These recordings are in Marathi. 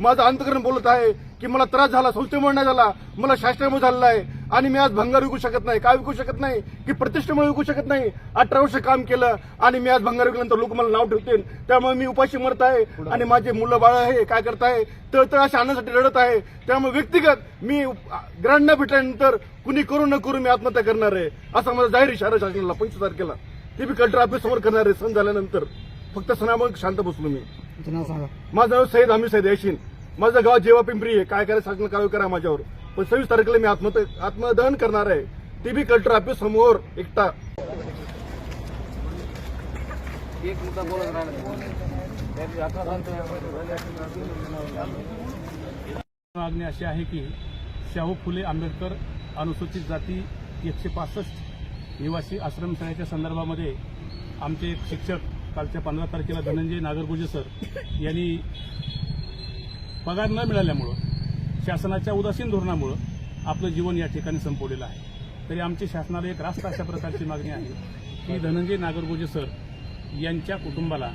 माझं अंतकरण बोलत आहे की मला त्रास झाला संस्थेमुळे नाही झाला. मला शास्त्रामुळे झालेला आहे. आणि मी आज भंगार विकू शकत नाही. काय विकू शकत नाही? की प्रतिष्ठेमुळे विकू शकत नाही? अठरा वर्ष काम केलं आणि मी आज भंगार विकल्यानंतर लोक मला नाव ठेवतील. त्यामुळे मी उपाशी मरत आहे आणि माझे मुलं बाळ आहे काय करत आहे? तळतळ अशा आणण्यासाठी रडत आहे. त्यामुळे व्यक्तिगत मी ग्रँड न भेटल्यानंतर कुणी करू न करू मी आत्महत्या करणार आहे. असा माझा जाहीर इशारा शासनाला पंचवीस तारखेला ते मी कलेक्टर ऑफिस समोर करणार आहे. सण झाल्यानंतर फक्त सणामुळे शांत बसलो मी. माझं नाव सैद हमी सैद याशीन माझं गाव जेव्हा पिंपरी आहे. काय करायचं शासन कारवाई करा माझ्यावर. पण सव्वीस तारखेला मी आत्महत्या आत्मदहन करणार आहे ती बी कलेक्टर ऑफिस समोर एकटा एक मुद्दा बोलत मागणी अशी आहे की शाहू फुले आंबेडकर अनुसूचित जाती एकशे पासष्ट निवासी आश्रमशाळेच्या संदर्भामध्ये आमचे एक शिक्षक कालच्या पंधरा तारखेला धनंजय नागरगुजे सर यांनी पगार न मिळाल्यामुळं शासनाच्या उदासीन धोरणामुळं आपलं जीवन या ठिकाणी संपवलेलं आहे. तरी आमची शासनाला एक रास्त अशा प्रकारची मागणी आहे की धनंजय नागरगोजे सर यांच्या कुटुंबाला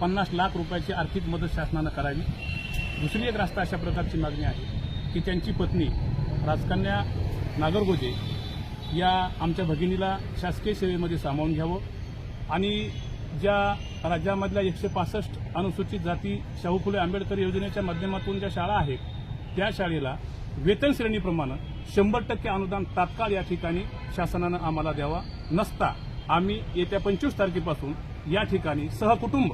पन्नास लाख रुपयाची आर्थिक मदत शासनानं करावी. दुसरी एक रास्ता अशा प्रकारची मागणी आहे की त्यांची पत्नी राजकन्या नागरगोजे या आमच्या भगिनीला शासकीय सेवेमध्ये सामावून घ्यावं आणि ज्या राज्यामधल्या एकशे पासष्ट अनुसूचित जाती शाहू फुले आंबेडकर योजनेच्या माध्यमातून ज्या शाळा आहेत त्या शाळेला वेतन श्रेणीप्रमाणे शंभर टक्के अनुदान तात्काळ या ठिकाणी शासनानं आम्हाला द्यावा. नसता आम्ही येत्या पंचवीस तारखेपासून या ठिकाणी सहकुटुंब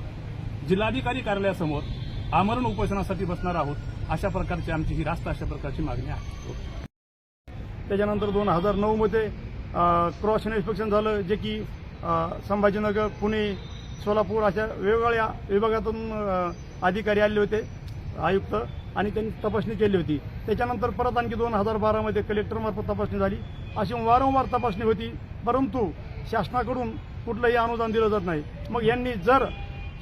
जिल्हाधिकारी कार्यालयासमोर आमरण उपोषणासाठी बसणार आहोत अशा प्रकारची आमची ही रास्त अशा प्रकारची मागणी आहे. त्याच्यानंतर दोन हजार नऊमध्ये क्रॉस इन्स्पेक्शन झालं जे की संभाजीनगर पुणे सोलापूर अशा वेगवेगळ्या विभागातून अधिकारी आले होते आयुक्त. आणि त्यांनी तपासणी केली होती. त्याच्यानंतर परत आणखी दोन हजार बारामध्ये कलेक्टरमार्फत तपासणी झाली. अशी वारंवार तपासणी होती परंतु शासनाकडून कुठलंही अनुदान दिलं जात नाही. मग यांनी जर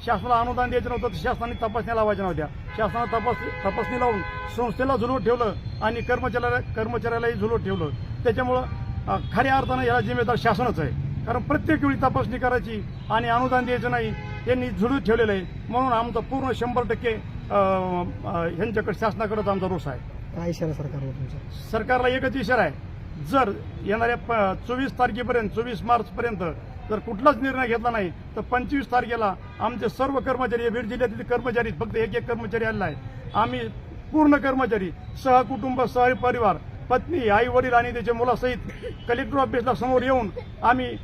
शासनाला अनुदान द्यायचं नव्हतं तर शासनाने तपासण्या लावायच्या नव्हत्या. शासनाला तपास तपासणी लावून संस्थेला झुलवत ठेवलं आणि कर्मचाऱ्याला कर्मचाऱ्यालाही झुलवत ठेवलं. त्याच्यामुळं खऱ्या अर्थानं याला जिम्मेदार शासनच आहे. कारण प्रत्येक वेळी तपासणी करायची आणि अनुदान द्यायचं नाही यांनी झुडूत ठेवलेलं आहे. म्हणून आमचा पूर्ण शंभर टक्के ह्यांच्याकडे शासनाकडेच आमचा रोष आहे. काय इशारा सरकारवर तुमचा? सरकारला एकच इशारा आहे. जर येणाऱ्या चोवीस तारखेपर्यंत चोवीस मार्च पर्यंत जर कुठलाच निर्णय घेतला नाही तर पंचवीस तारखेला आमचे सर्व कर्मचारी हे बीड जिल्ह्यातील कर्मचारी फक्त एक एक कर्मचारी आलेला आहे. आम्ही पूर्ण कर्मचारी सहकुटुंब सहपरिवार पत्नी आई वडील आणि त्याच्या मुलासहित कलेक्टर ऑफिसला समोर येऊन आम्ही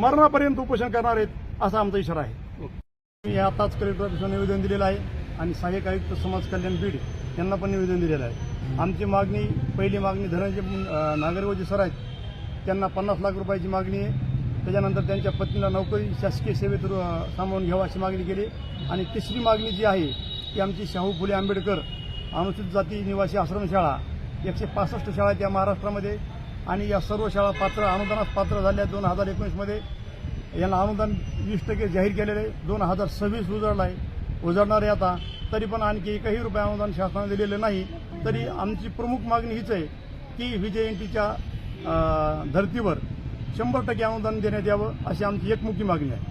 मरणापर्यंत उपोषण करणार आहेत असा आमचा इशारा आहे. मी आताच कलेक्टर ऑफिसला निवेदन दिलेलं आहे. आणि सहाय्यक आयुक्त समाज कल्याण बीड यांना पण निवेदन दिलेलं आहे. आमची मागणी पहिली मागणी धनंजय अं, नागरगोजी सर आहेत. त्यांना पन्नास लाख रुपयाची मागणी आहे. त्याच्यानंतर त्यांच्या पत्नीला नोकरी शासकीय सेवेत सामावून घ्यावा अशी मागणी केली. आणि तिसरी मागणी जी आहे ती आमची शाहू फुले आंबेडकर अनुसूचित जाती निवासी आश्रमशाळा एकशे पासष्ट शाळा आहेत या महाराष्ट्रामध्ये. आणि या सर्व शाळा पात्र अनुदानास पात्र झाल्या दोन हजार एकोणीसमध्ये. यांना अनुदान वीस टक्के जाहीर केलेलं आहे. दोन हजार सव्वीस उजळला आहे. उजळणार आहे आता. तरी पण आणखी एकही रुपये अनुदान शासनाने दिलेलं नाही. तरी आमची प्रमुख मागणी हीच आहे की विजयंतीच्या धर्तीवर शंभर टक्के अनुदान देण्यात यावं अशी आमची एकमुखी मागणी आहे.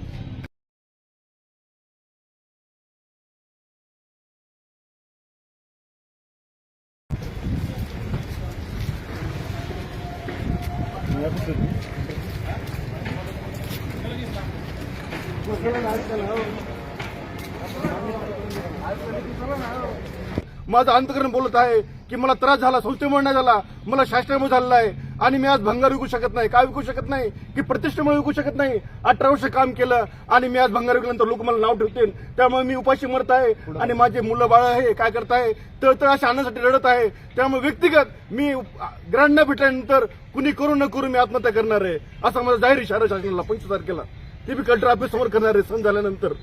माझं अंतकरण बोलत आहे की मला त्रास झाला संस्थेमुळे नाही झाला मला शास्त्रामुळे झालेला आहे. आणि मी आज भंगार विकू शकत नाही. काय विकू शकत नाही? की प्रतिष्ठेमुळे विकू शकत नाही? अठरा वर्ष काम केलं आणि मी आज भंगार विकल्यानंतर लोक मला नाव ठेवतील. त्यामुळे मी उपाशी मरत आहे आणि माझे मुलं बाळ आहे काय करत आहे? तळतळ अशा आणण्यासाठी रडत आहे. त्यामुळे व्यक्तिगत मी ग्रँड न भेटल्यानंतर कुणी करू न करू मी आत्महत्या करणार आहे. असा माझा जाहीर इशारा शासनाला पंचवीस तारखेला. ते मी कलेक्टर ऑफिस समोर करणार आहे. सण झाल्यानंतर.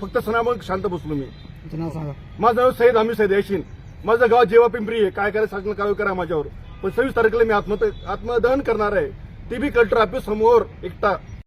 फक्त सणामुळे शांत बसलो मी. तुमचं नाव सांगा. माझं नाव सैद हमी सैद याशीन. माझं गाव जेव्हा पिंपरी आहे काय करायचं शासन कारवाई करा माझ्यावर. पण सव्वीस तारखेला मी आत्महत्या आत्मदहन करणार आहे. ते बी कलेक्टर ऑफिस समोर एकटा.